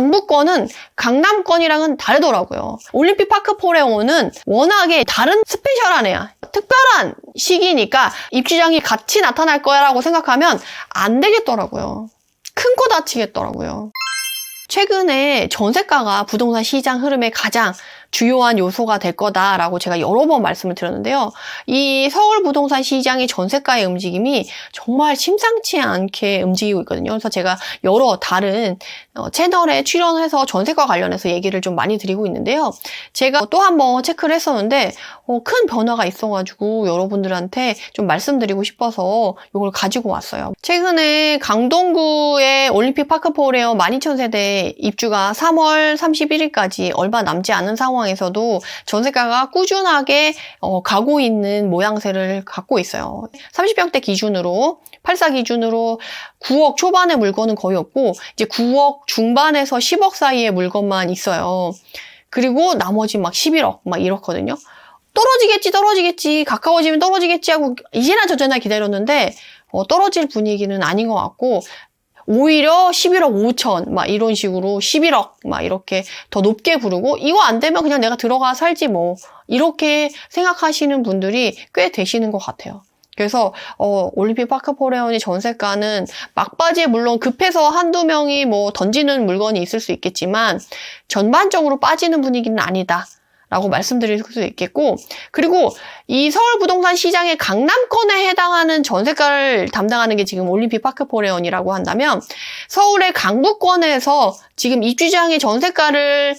강북권은 강남권이랑은 다르더라고요. 올림픽 파크 포레오는 워낙에 다른 스페셜한 애야. 특별한 시기니까 입주장이 같이 나타날 거야라고 생각하면 안 되겠더라고요. 큰 코 다치겠더라고요. 최근에 전세가가 부동산 시장 흐름의 가장 주요한 요소가 될 거다라고 제가 여러 번 말씀을 드렸는데요. 이 서울 부동산 시장의 전세가의 움직임이 정말 심상치 않게 움직이고 있거든요. 그래서 제가 여러 다른 어, 채널에 출연해서 전세가 관련해서 얘기를 좀 많이 드리고 있는데요. 제가 또 한 번 체크를 했었는데 어, 큰 변화가 있어가지고 여러분들한테 좀 말씀드리고 싶어서 이걸 가지고 왔어요. 최근에 강동구의 올림픽 파크 포레어 12,000세대 입주가 3월 31일까지 얼마 남지 않은 상황에서도 전세가가 꾸준하게 어, 가고 있는 모양새를 갖고 있어요. 30평대 기준으로 84 기준으로 9억 초반의 물건은 거의 없고 이제 9억 중반에서 10억 사이의 물건만 있어요. 그리고 나머지 막 11억 막 이렇거든요. 떨어지겠지 떨어지겠지 가까워지면 떨어지겠지 하고 이제나 저제나 기다렸는데 어, 떨어질 분위기는 아닌 것 같고 오히려 11억 5천 막 이런 식으로 11억 막 이렇게 더 높게 부르고 이거 안 되면 그냥 내가 들어가 살지 뭐 이렇게 생각하시는 분들이 꽤 되시는 것 같아요. 그래서 어, 올림픽 파크 포레온의 전세가는 막바지에 물론 급해서 한두 명이 뭐 던지는 물건이 있을 수 있겠지만 전반적으로 빠지는 분위기는 아니다. 라고 말씀드릴 수 있겠고 그리고 이 서울 부동산 시장의 강남권에 해당하는 전세가를 담당하는 게 지금 올림픽 파크 포레온이라고 한다면 서울의 강북권에서 지금 입주장의 전세가를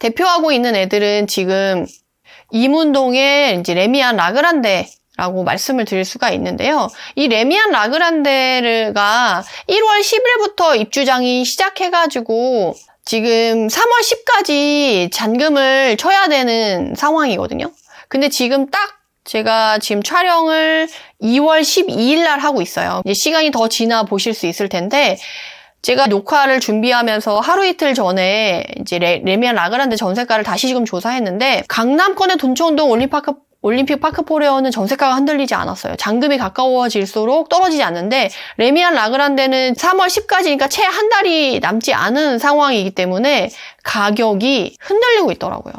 대표하고 있는 애들은 지금 이문동의 이제 레미안 라그란데 라고 말씀을 드릴 수가 있는데요. 이 레미안 라그란데가 1월 10일부터 입주장이 시작해가지고 지금 3월 10까지 잔금을 쳐야 되는 상황이거든요. 근데 지금 딱 제가 지금 촬영을 2월 12일 날 하고 있어요. 이제 시간이 더 지나 보실 수 있을 텐데 제가 녹화를 준비하면서 하루 이틀 전에 이제 레, 레미안 라그란데 전세가를 다시 지금 조사했는데 강남권의 돈천동 올림파크 올림픽 파크 포레어는 전세가가 흔들리지 않았어요. 잔금이 가까워질수록 떨어지지 않는데 레미안 라그란데는 3월 10까지니까 채 한 달이 남지 않은 상황이기 때문에 가격이 흔들리고 있더라고요.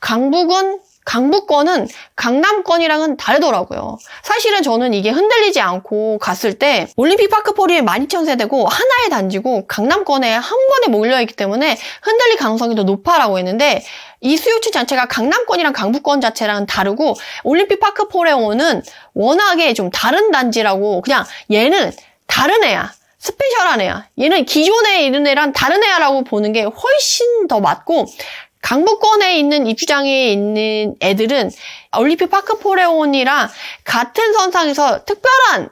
강북은 강북권은 강남권이랑은 다르더라고요. 사실은 저는 이게 흔들리지 않고 갔을 때 올림픽 파크 포리에 12,000세대고 하나의 단지고 강남권에 한 번에 몰려있기 때문에 흔들릴 가능성이 더 높아라고 했는데 이 수요층 자체가 강남권이랑 강북권 자체랑 다르고 올림픽 파크 포레오는 워낙에 좀 다른 단지라고 그냥 얘는 다른 애야. 스페셜한 애야. 얘는 기존에 있는 애랑 다른 애야라고 보는 게 훨씬 더 맞고 강북권에 있는 입주장에 있는 애들은 올림픽 파크 포레온이랑 같은 선상에서 특별한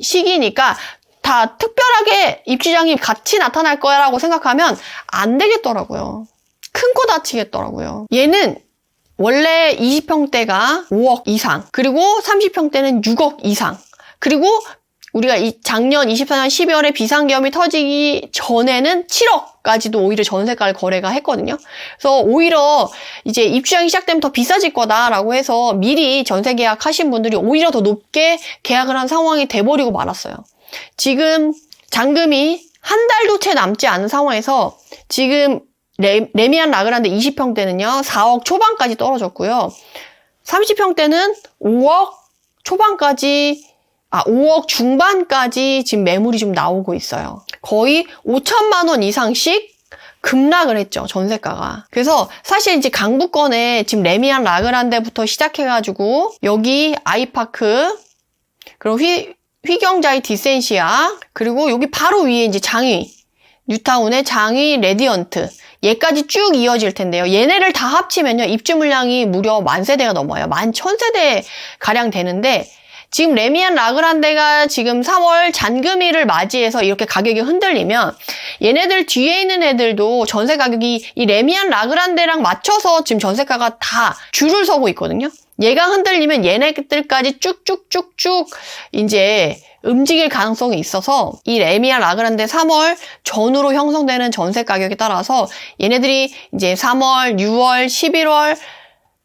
시기니까 다 특별하게 입주장이 같이 나타날 거야라고 생각하면 안 되겠더라고요. 큰 코 다치겠더라고요. 얘는 원래 20평대가 5억 이상, 그리고 30평대는 6억 이상, 그리고 우리가 이 작년 24년 12월에 비상계엄이 터지기 전에는 7억까지도 오히려 전세가를 거래가 했거든요. 그래서 오히려 이제 입주량이 시작되면 더 비싸질 거다라고 해서 미리 전세 계약하신 분들이 오히려 더 높게 계약을 한 상황이 돼버리고 말았어요. 지금 잔금이 한 달도 채 남지 않은 상황에서 지금 레, 레미안 라그란데 20평대는요 4억 초반까지 떨어졌고요. 30평대는 5억 초반까지 아, 5억 중반까지 지금 매물이 좀 나오고 있어요. 거의 5천만 원 이상씩 급락을 했죠, 전세가가. 그래서 사실 이제 강북권에 지금 레미안 라그란데부터 시작해가지고 여기 아이파크, 그리고 휘, 휘경자의 디센시아, 그리고 여기 바로 위에 이제 장위, 뉴타운의 장위 레디언트, 얘까지 쭉 이어질 텐데요. 얘네를 다 합치면요, 입주 물량이 무려 만 세대가 넘어요. 만 천 세대 가량 되는데, 지금 레미안 라그란데가 지금 3월 잔금일을 맞이해서 이렇게 가격이 흔들리면 얘네들 뒤에 있는 애들도 전세 가격이 이 레미안 라그란데랑 맞춰서 지금 전세가가 다 줄을 서고 있거든요. 얘가 흔들리면 얘네들까지 쭉쭉쭉쭉 이제 움직일 가능성이 있어서 이 레미안 라그란데 3월 전후로 형성되는 전세 가격에 따라서 얘네들이 이제 3월, 6월, 11월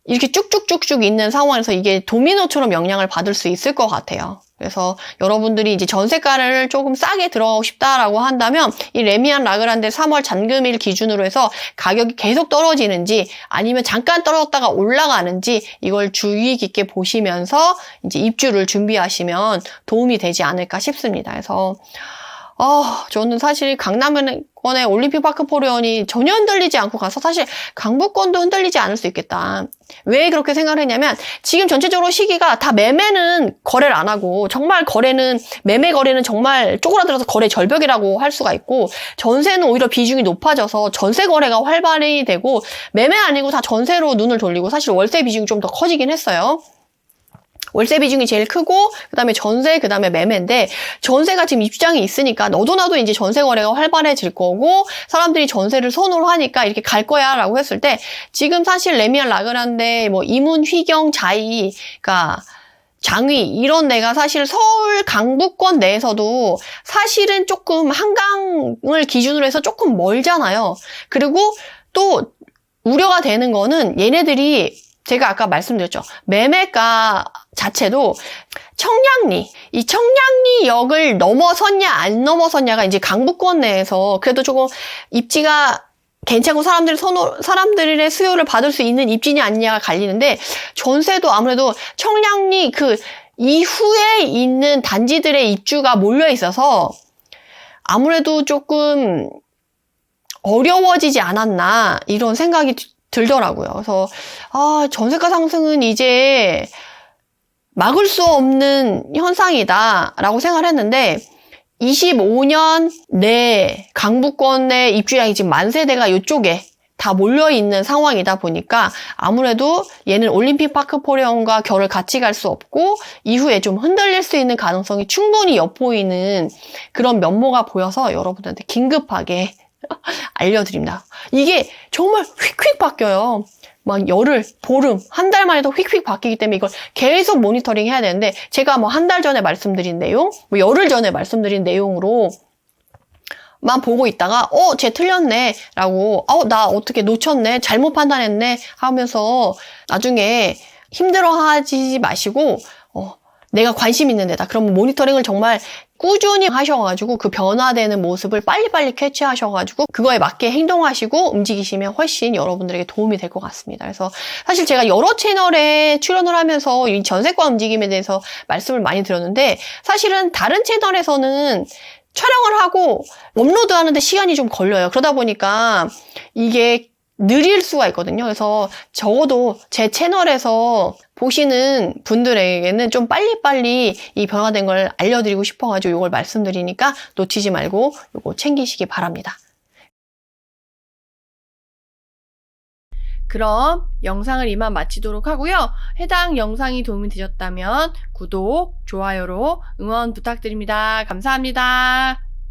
이렇게 쭉쭉쭉쭉 있는 상황에서 이게 도미노처럼 영향을 받을 수 있을 것 같아요. 그래서 여러분들이 이제 전세가를 조금 싸게 들어가고 싶다라고 한다면 이 레미안 라그란데 3월 잔금일 기준으로 해서 가격이 계속 떨어지는지 아니면 잠깐 떨어졌다가 올라가는지 이걸 주의 깊게 보시면서 이제 입주를 준비하시면 도움이 되지 않을까 싶습니다. 그래서 아, 저는 사실 강남권의 올림픽 파크 포레온이 전혀 흔들리지 않고 가서 사실 강북권도 흔들리지 않을 수 있겠다. 왜 그렇게 생각을 했냐면 지금 전체적으로 시기가 다 매매는 거래를 안 하고 정말 거래는 매매 거래는 정말 쪼그라들어서 거래 절벽이라고 할 수가 있고 전세는 오히려 비중이 높아져서 전세 거래가 활발히 되고 매매 아니고 다 전세로 눈을 돌리고 사실 월세 비중이 좀 더 커지긴 했어요. 월세 비중이 제일 크고 그다음에 전세 그다음에 매매인데 전세가 지금 입주장이 있으니까 너도 나도 이제 전세 거래가 활발해질 거고 사람들이 전세를 선호를 하니까 이렇게 갈 거야라고 했을 때 지금 사실 레미안 라그란데 뭐 이문 휘경 자이가 장위 이런 데가 사실 서울 강북권 내에서도 사실은 조금 한강을 기준으로 해서 조금 멀잖아요. 그리고 또 우려가 되는 거는 얘네들이 제가 아까 말씀드렸죠. 매매가 자체도 청량리, 이 청량리 역을 넘어섰냐 안 넘어섰냐가 이제 강북권 내에서 그래도 조금 입지가 괜찮고 사람들이 선호, 사람들의 수요를 받을 수 있는 입지냐 아니냐가 갈리는데 전세도 아무래도 청량리 그 이후에 있는 단지들의 입주가 몰려 있어서 아무래도 조금 어려워지지 않았나 이런 생각이 들더라고요. 그래서 아, 전세가 상승은 이제 막을 수 없는 현상이다라고 생각을 했는데 25년 내 강북권 내 입주량이 지금 만 세대가 이쪽에 다 몰려 있는 상황이다 보니까 아무래도 얘는 올림픽 파크 포레온과 결을 같이 갈 수 없고 이후에 좀 흔들릴 수 있는 가능성이 충분히 엿보이는 그런 면모가 보여서 여러분들한테 긴급하게 알려드립니다. 이게 정말 휙휙 바뀌어요. 막 열흘, 보름, 한 달 만에도 휙휙 바뀌기 때문에 이걸 계속 모니터링 해야 되는데 제가 뭐 한 달 전에 말씀드린 내용, 뭐 열흘 전에 말씀드린 내용으로 만 보고 있다가 어, 쟤 틀렸네 라고 어, 나 어떻게 놓쳤네, 잘못 판단했네 하면서 나중에 힘들어하지 마시고 어, 내가 관심 있는 데다. 그러면 모니터링을 정말 꾸준히 하셔가지고 그 변화되는 모습을 빨리빨리 캐치하셔가지고 그거에 맞게 행동하시고 움직이시면 훨씬 여러분들에게 도움이 될 것 같습니다. 그래서 사실 제가 여러 채널에 출연을 하면서 이 전세과 움직임에 대해서 말씀을 많이 드렸는데 사실은 다른 채널에서는 촬영을 하고 업로드 하는데 시간이 좀 걸려요. 그러다 보니까 이게 느릴 수가 있거든요. 그래서 적어도 제 채널에서 보시는 분들에게는 좀 빨리빨리 이 변화된 걸 알려드리고 싶어가지고 이걸 말씀드리니까 놓치지 말고 이거 챙기시기 바랍니다. 그럼 영상을 이만 마치도록 하고요. 해당 영상이 도움이 되셨다면 구독, 좋아요로 응원 부탁드립니다. 감사합니다.